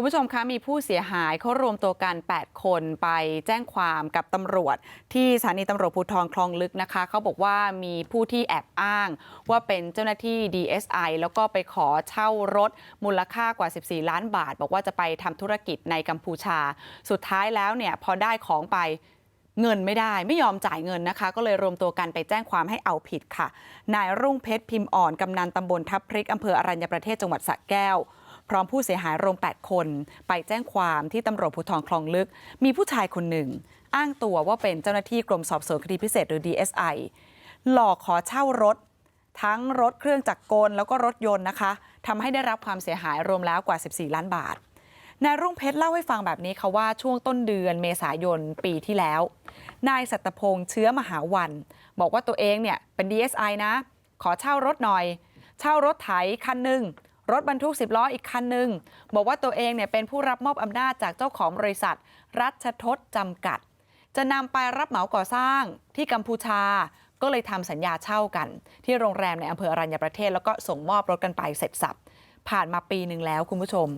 คุณผู้ชมคะมีผู้เสียหายเขารวมตัวกัน 8 คนไปแจ้งความกับตำรวจ ที่สถานีตำรวจภูธรคลองลึกนะคะ เขาบอกว่ามีผู้ที่แอบอ้าง ว่าเป็นเจ้าหน้าที่ DSI แล้วก็ไปขอเช่ารถมูลค่ากว่า 14 ล้านบาท บอกว่าจะไปทำธุรกิจในกัมพูชา สุดท้ายแล้วเนี่ยพอได้ของไปเงินไม่ได้ไม่ยอมจ่ายเงินนะคะ ก็เลยรวมตัวกันไปแจ้งความให้เอาผิดค่ะ นายรุ่งเพชรพิมพ์อ่อนกำนันตำบลทับพริกอำเภออรัญญประเทศจังหวัดสระแก้ว พร้อมผู้เสียหายรวม8คนไปแจ้งความที่ตำรวจภูธรคลองลึก มีผู้ชายคนหนึ่ง อ้างตัวว่าเป็นเจ้าหน้าที่กรมสอบสวนคดีพิเศษหรือ DSI หลอกขอเช่ารถ ทั้งรถเครื่องจักรกลแล้วก็รถยนต์นะคะทำให้ได้รับความเสียหายรวมแล้วกว่า 14 ล้านบาทนายรุ่งเพชรเล่าให้ฟังแบบนี้ค่ะว่าช่วงต้นเดือนเมษายนปีที่แล้ว นายสัตพงษ์เชื้อมหาวัน บอกว่าตัวเองเนี่ยเป็น DSI นะ ขอเช่ารถหน่อย เช่ารถไถคันหนึ่ง รถบรรทุก10ล้ออีกคันหนึ่งบอกว่าตัวเองเนี่ยเป็นผู้รับมอบอำนาจจากเจ้าของบริษัท รัชทศจำกัด จะนำไปรับเหมาก่อสร้างที่กัมพูชา ก็เลยทำสัญญาเช่ากัน ที่โรงแรมในอำเภออรัญญประเทศ แล้วก็ส่งมอบรถกันไปเสร็จสับผ่านมาปีหนึ่งแล้วคุณผู้ชม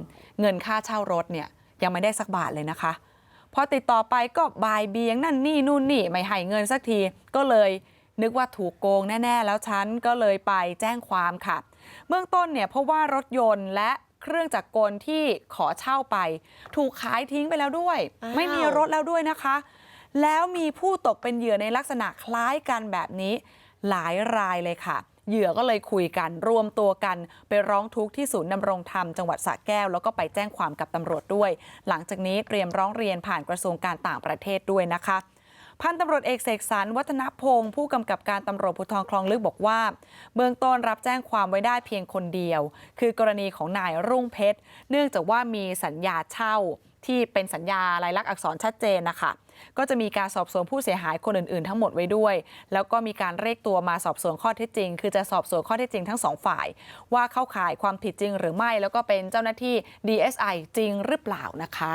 เงินค่าเช่ารถเนี่ยยังไม่ได้สักบาทเลยนะคะพอติดต่อไปก็บายเบียงนั่นนี่นู่นนี่ไม่ให้เงินสักทีก็เลยนึกว่าถูกโกงแน่ ๆ แล้วฉันก็เลยไปแจ้งความค่ะ เบื้องต้นเนี่ยเพราะว่ารถยนต์และเครื่องจักรกลที่ขอเช่าไป ถูกขายทิ้งไปแล้วด้วยอ้าวไม่มีรถแล้วด้วยนะคะ แล้วมีผู้ตกเป็นเหยื่อในลักษณะคล้ายกันแบบนี้หลายรายเลยค่ะ เหยื่อก็เลยคุยกันรวมตัวกันไปร้องทุกข์ที่ศูนย์ดำรงธรรมจังหวัดสระแก้ว แล้วก็ไปแจ้งความกับตำรวจด้วย หลังจากนี้เตรียมร้องเรียนผ่านกระทรวงการต่างประเทศด้วยนะคะ พันตำรวจเอกเสกสรรวัฒนพงศ์ผู้กำกับการตำรวจภูธรคลองลึกบอกว่า เบื้องต้นรับแจ้งความไว้ได้เพียงคนเดียว คือกรณีของนายรุ่งเพชร เนื่องจากว่ามีสัญญาเช่าที่เป็นสัญญาลายลักษณ์อักษรชัดเจนนะคะ ก็จะมีการสอบสวนผู้เสียหายคนอื่นๆ ทั้งหมดไว้ด้วย แล้วก็มีการเรียกตัวมาสอบสวนข้อเท็จจริง คือจะสอบสวนข้อเท็จจริงทั้งสองฝ่าย ว่าเข้าข่ายความผิดจริงหรือไม่ แล้วก็เป็นเจ้าหน้าที่ DSI จริงหรือเปล่านะคะ